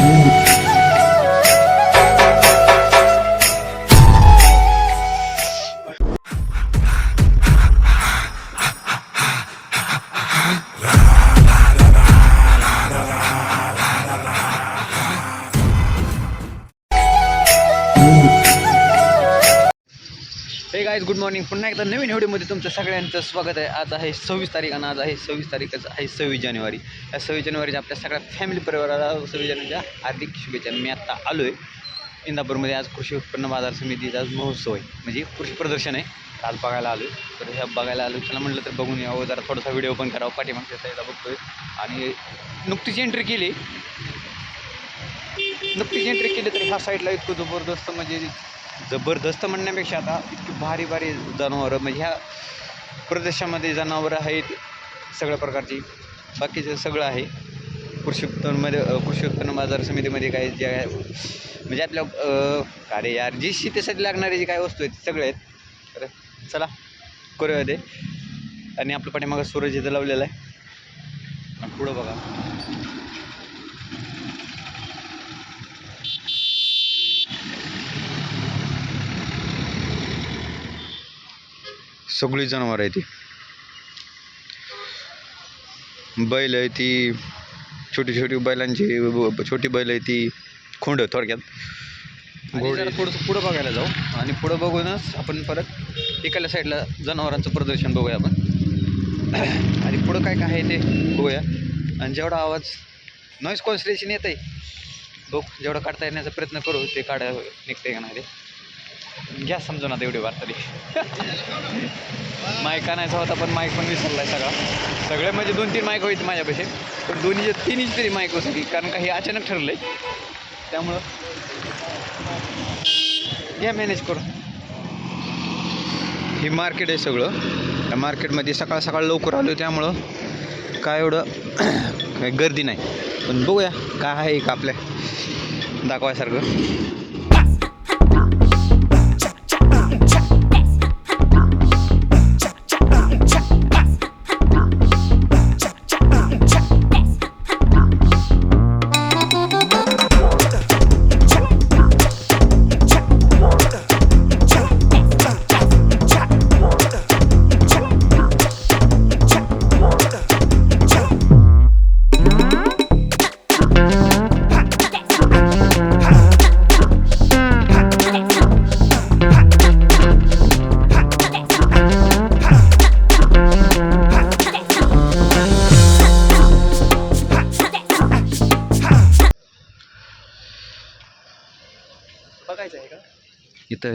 हे मॉर्निंग पुन्हा एकदा नवीन व्हिडिओमध्ये तुमचं सगळ्यांचं स्वागत आहे. आज आहे सव्वीस तारीख आणि आज आहे सव्वीस तारीखच आहे सव्वीस जानेवारी. या सव्वीस जानेवारीच्या आपल्या सगळ्या फॅमिली परिवाराला सव्वीस जानेवारीच्या हार्दिक शुभेच्छा. मी आत्ता आलो आहे इंदापूरमध्ये. आज कृषी उत्पन्न बाजार समितीचा आज महोत्सव आहे. म्हणजे कृषी प्रदर्शन आहे. आज बघायला आलो आहे तर ह्या बघायला आलो. चला म्हटलं तर बघून यावं. जरा थोडासा व्हिडिओ पण करावा. पाठीमागच्या साईडला बघतोय. आणि नुकतीच एंट्री केली. नुकतीच एंट्री केली तर ह्या साईडला इतकं जबरदस्त म्हणजे जबरदस्त म्हणण्यापेक्षा आता इतकी भारी भारी जनावरं म्हणजे ह्या प्रदेशामध्ये जनावरं आहेत सगळ्या प्रकारची. बाकीचं सगळं आहे. कृषी उत्पन्नमध्ये कृषी उत्पन्न बाजार समितीमध्ये काय जे आहे म्हणजे आपल्या अ, अरे यार जी शेतीसाठी लागणारी जी काय वस्तू आहेत सगळे आहेत. तर चला करूया ते. आणि आपलं पाठीमागं सूरज इथं लावलेला आहे. पुढं बघा. सगळी जनावर आहे ती बैल आहे ती छोटी छोटी बैलांची छोटी बैल आहे ती खोंड थोडक्यात. घोडे. थोडंसं पुढं बघायला जाऊ. आणि पुढं बघूनच आपण परत इकडल्या साईडला जनावरांचं प्रदर्शन बघूया आपण. आणि पुढं काय काय आहे ते बघूया. आणि जेवढा आवाज नॉईस कॉन्सन्ट्रेशन येत आहे बघ जेवढं काढता येण्याचा प्रयत्न करू ते काढा निघते का नाही ते. घ्या समजून आता एवढी वाट तरी माईक आणायचा होता पण माईक पण विसरलाय सगळा. सगळे म्हणजे दोन तीन माईक होईत माझ्यापाशी. पण दोन्ही तिन्हीच तरी माईक होती कारण का हे अचानक ठरलंय. त्यामुळं घ्या मॅनेज करून हे मार्केट आहे सगळं. त्या मार्केटमध्ये सकाळ सकाळ लवकर आलो त्यामुळं काय एवढं काही गर्दी नाही. पण बघूया काय आहे का आपल्या दाखवायसारखं.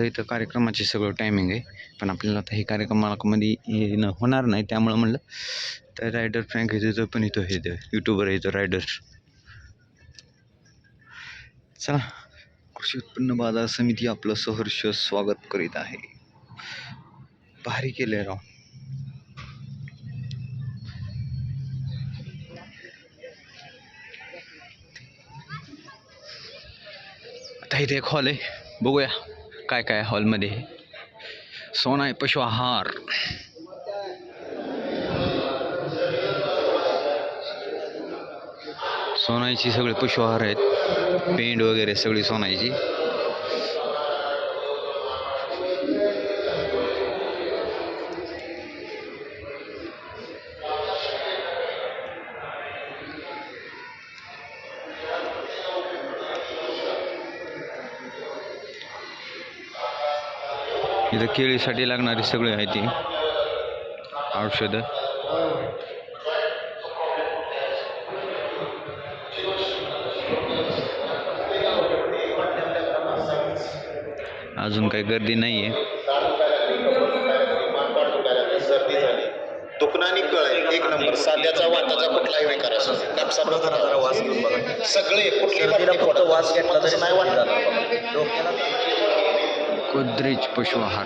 इथं कार्यक्रमाचे सगळं टायमिंग आहे. पण आपल्याला आता हे कार्यक्रमामध्ये येणं होणार नाही त्यामुळं म्हणलं तर रायडर फ्रँक आहे तिथं पण इथं हे यूट्यूबर आहे इथं रायडर चला कृषी उत्पन्न बाजार समिती आपलं सहर्ष स्वागत करीत आहे. भारी केलंय राव. आता इथे एक हॉल आहे. बघूया. काय काय हॉलमध्ये? सोना आहे पशु आहार. सोनाईची सगळे पशु आहार आहेत. पेंड वगैरे सगळी सोनाईची इथं केळीसाठी लागणारी सगळी आहे ती. औषधं. अजून काही गर्दी नाही आहे कळ एक नंबर. साध्याचा वाताचा कुठलाही विकार असो. कापसाला जरा वास घेऊन बघा. सगळे कुठले फक्त वास घेतला तरी नाही वाटणार डोक्याला गोदरेज पशु आहार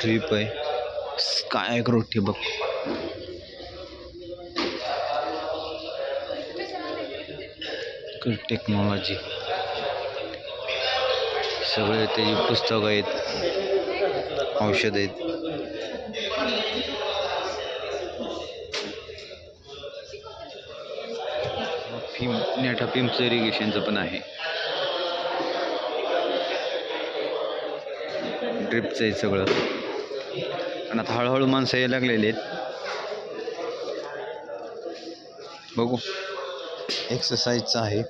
ड्रीप आहे. काय रोटी बघ. टेक्नॉलॉजी सगळे त्याची पुस्तकं आहेत. औषध आहेत. फिम नेटा पिंपचं इरिगेशनचं पण आहे. ड्रिपचं आहे सगळं. आणि आता हळूहळू माणसं यायला लागलेली आहेत. बघू. एक्सरसाइजचं आहे.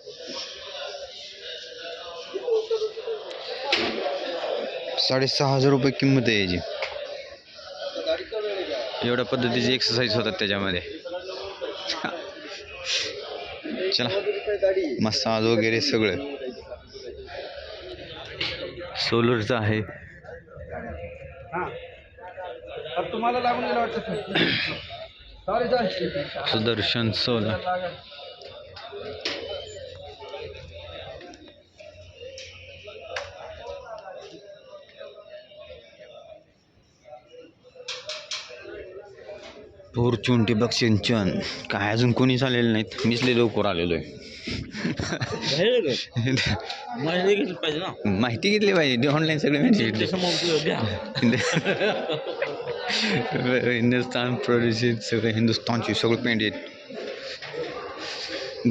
साडेसहा हजार रुपये किंमत आहे याची. एवढ्या पद्धतीची एक्सरसाइज होतात त्याच्यामध्ये. चला. मसाज वगैरे सगळं. सोलरचं आहे. तुम्हाला लागून गेलं वाटतं sorry. Sorry Sudarshan solar. Fortune ठिबक सिंचन. काय अजून कोणी आलेलं नाहीत? मीच लय लवकर आलेलो आहे माहिती घेतली पाहिजे. ऑनलाईन सगळे माहिती घेतली. हिंदुस्तान प्रोड्युसिंग सगळं हिंदुस्तानची सगळं पेंट आहेत.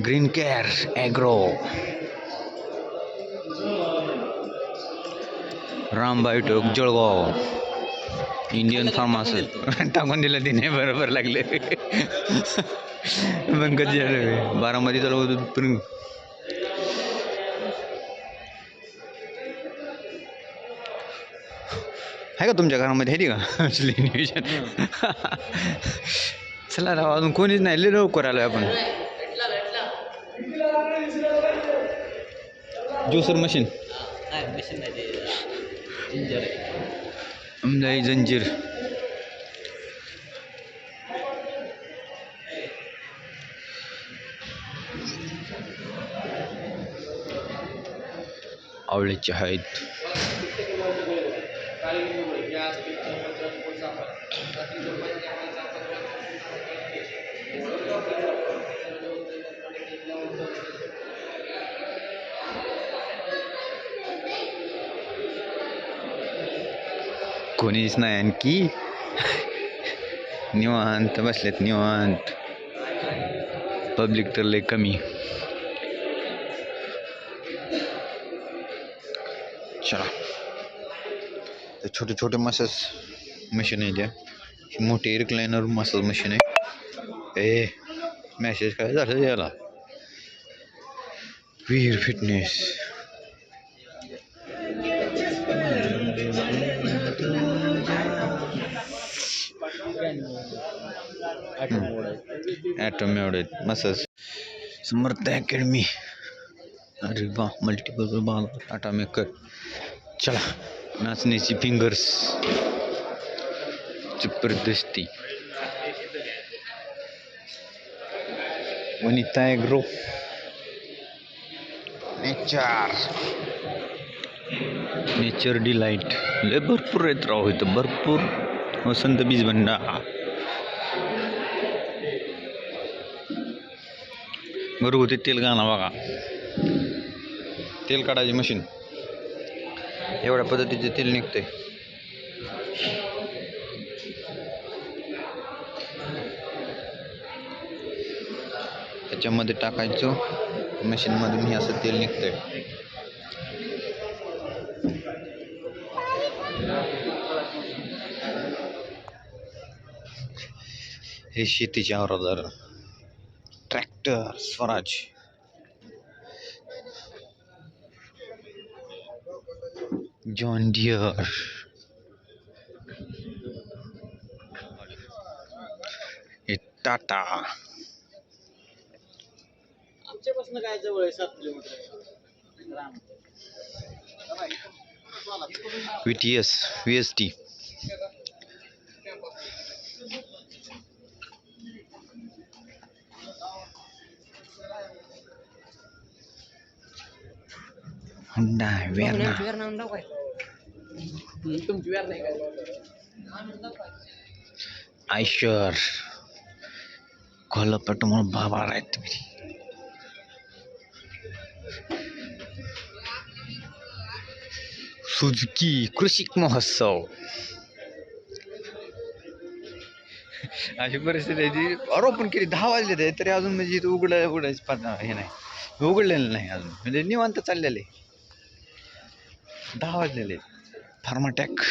ग्रीन केअर ॲग्रो रामबाई टोक जळगाव. इंडियन फार्मासी टाकून दिलं तिने बरोबर लागले. पण कधी झालं बारामती चालू पण आहे का तुमच्या घरामध्ये? आहे का? असली नियोजन चला राव अजून कोणीच नाही. लय लवकर आलोय आपण. Juicer machine. लय जंजीर आवळीचे आहेत कोणीच नाही आणखी? निवांत बसलेत निवांत. पब्लिक तर लय कमी. चला. छोटे छोटे मसाज मशीन आहे त्या ही मोठी रिक्लायनर मसाज मशीन आहे. ए मॅसेज काय झालं याला? वीर फिटनेस ॲटम एवढे मसाज. समर्थ अकॅडमी. अरे बा मल्टिपल बा टाटा मेकर चला नाचण्याची फिंगर्स जबरदस्ती. Vanita agro nature nature delight लय भरपूर येत राव इथं भरपूर. वसंत बीज भंडार. घरगुती तेल गाणं बघा. तेल काढायची मशीन एवढ्या पद्धतीचे तेल निघते त्याच्यामध्ये टाकायचो. मशीनमधून हे असं तेल निघतंय. हे शेतीचे अवजार ट्रॅक्टर स्वराज जॉन डियर हे टाटा आमच्यापासून काय जवळ आहे? सात kilometre V T S V S T हुंडा तुमची काय आयशर कोल्हापूर म्हणून बाबा आहेत तुम्ही सुझुकी कृषिक महोत्सव अशी परिस्थिती आहे ती आरोपण केली दहा वाजले तरी अजून म्हणजे उघड उघडायचं हे नाही उघडलेलं नाही अजून म्हणजे निवांत चाललेले दहा वाजलेले फार्माटॅक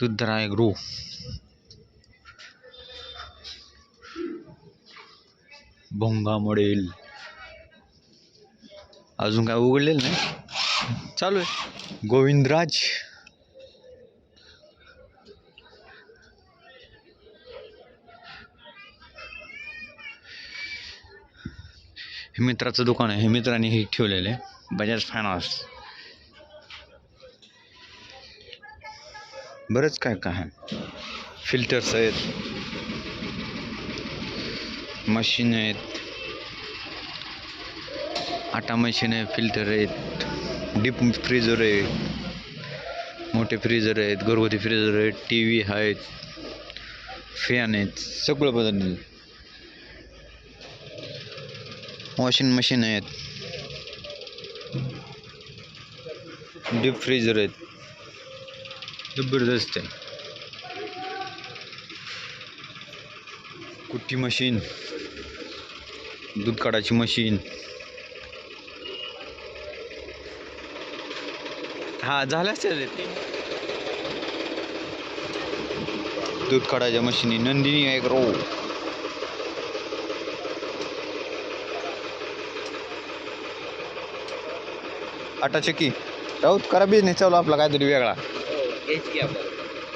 दुधराय ग्रो भोंगा मॉडेल अजून काय उघडलेलं नाही चालू आहे गोविंदराज हे मित्राचं दुकान आहे. हे मित्राने हे ठेवलेलं आहे. बजाज फायनान्स. बरंच काय काय आहे. फिल्टर्स आहेत. मशीन आहेत. आटा मशीन आहे फिल्टर आहेत. डीप फ्रीजर आहे. मोठे फ्रीजर आहेत घरगुती फ्रीजर आहेत टी व्ही आहेत. फॅन आहेत. सगळं बदललं वॉशिंग मशीन आहेत. डीप फ्रीजर आहेत. जबरदस्त आहे. कुट्टी मशीन दूध काढायची मशीन. हा झालं असेल. ते दूध काढायच्या मशीनी. नंदिनी एक आटा चक्की राऊत करा बिझनेस चालू आपला काहीतरी वेगळा.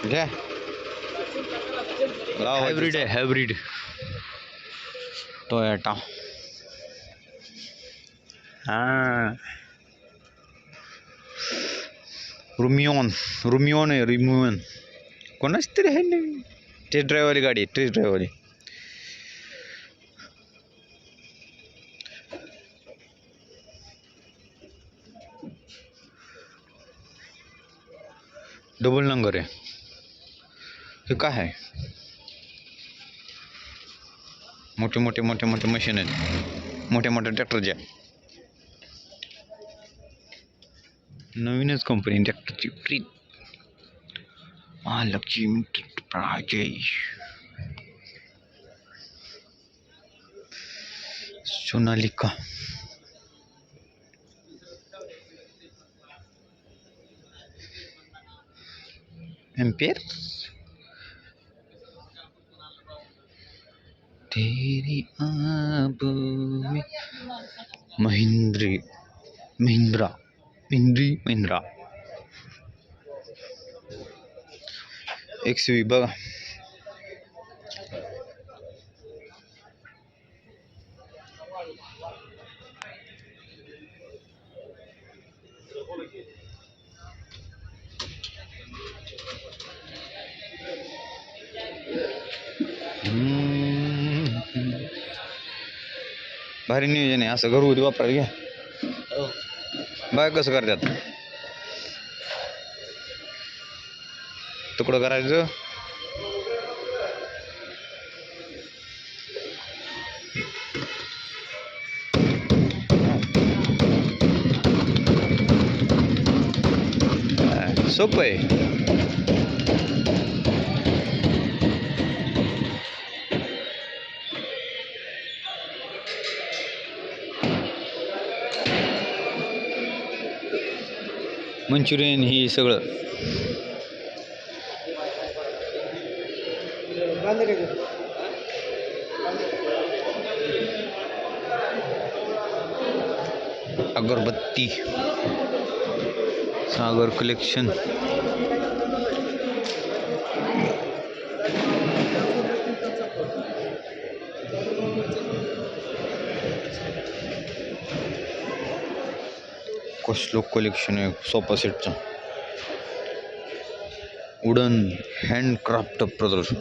घ्या. हायब्रिड आहे हायब्रिड टोयोटा हां. रुमिओन रुमिओन आहे रुमिओन कोणाच तरी आहे टेस्ट ड्रायव्हरवाली गाडी टेस्ट ड्रायव्हरवाली डबल नंबर है। हे? काय आहे मोठे मोठे मोठे मोठे मशीन आहेत मोठ्या मोठ्या ट्रॅक्टरच्या नवीनच कंपनी ट्रॅक्टरची फ्री महालक्ष्मी राजेश सोनालिका। एम्पियर तेरी आब में महिंद्री महिंद्रा महिंद्री महिंद्रा एक्स व्ही बघा हम्म. भारी नियोजन आहे असं घरगुती वापरायला घ्या. बाय कसं करतात? तुकडं करायचं. हा, सोपं आहे. मंचुरियन ही सगळं अगरबत्ती। सागर कलेक्शन। कसलो कलेक्शन आहे? सोफा सेटचं. वुडन हँडक्राफ्ट प्रदर्शन.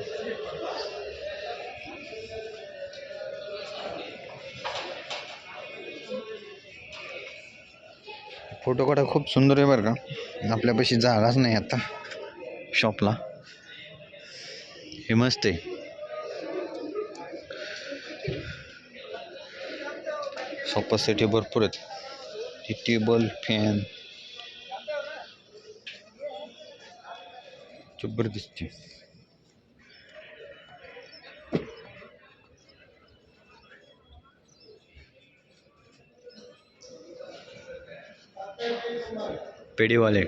फोटो काढा खूप सुंदर आहे बरं का. आपल्यापाशी जागाच नाही आता. शॉपला हे मस्त आहे. सोफा सेट हे भरपूर आहेत. टेबल फॅन जबरदस्त. पेढेवाले.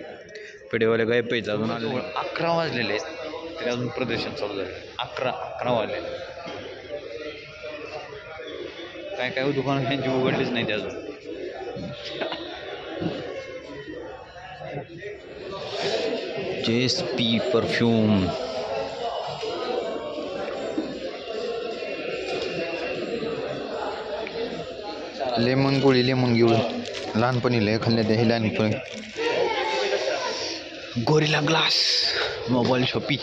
पेढेवाले काय पैसे अजून नाही. अकरा वाजलेले आहेत तरी अजून प्रदर्शन चालू झाले. अकरा अकरा वाजले. काय काय दुकानं? त्यांची उघडलीच नाही ते अजून. जेस पी परफ्यूम लेमन गोळी लेमन घेऊन. लहानपणी लय खाल्ल्या द्या हे लहानपणी. Gorilla glass. Mobile shoppy.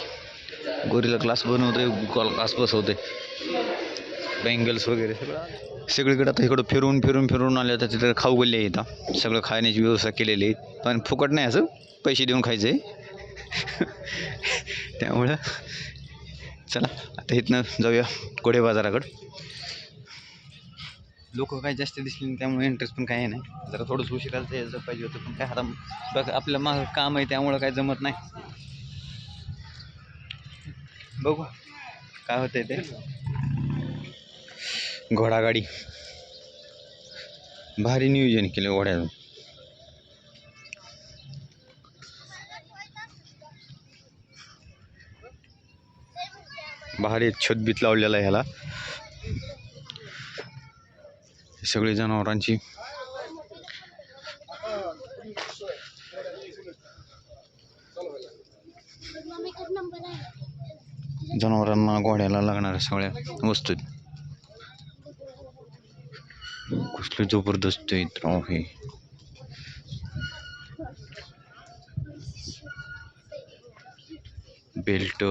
Gorilla glass बनवते ग्लास बसवते बँगल्स वगैरे सगळं. सगळीकडे आता इकडं फिरून फिरून फिरून आले तर तिथं खाऊ गल्ले इथं. सगळं खाण्याची व्यवस्था केलेली आहे. पण फुकट नाही असं? पैसे देऊन खायचं? आहे त्यामुळं चला आता इथनं जाऊया कोडे बाजाराकडं. लोक काय जास्त दिसले नाही त्यामुळे इंटरेस्ट पण काही नाही. जरा थोडंसं उशिराचं यायचं पाहिजे होतं पण काय आता बघ आपलं मागं काम आहे त्यामुळं काय जमत नाही. बघू काय होतंय ते. घोडागाडी. भारी नियोजन केलं घोड्यातून भारी छतबीत लावलेला आहे ह्याला. सगळी जनावरांची. जनावरांना घोड्याला लागणाऱ्या सगळ्या वस्तू आहेत. जबरदस्त आहे राव हे. बेल्ट.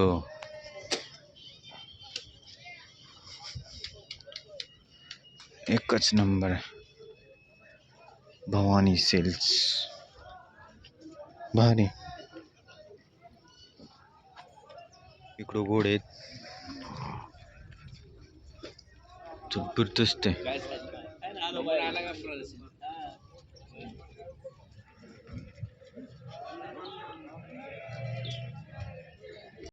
एकच नंबर. भवानी सेल्स. भारी. इकडं गोड आहेत. जबरदस्त आहे.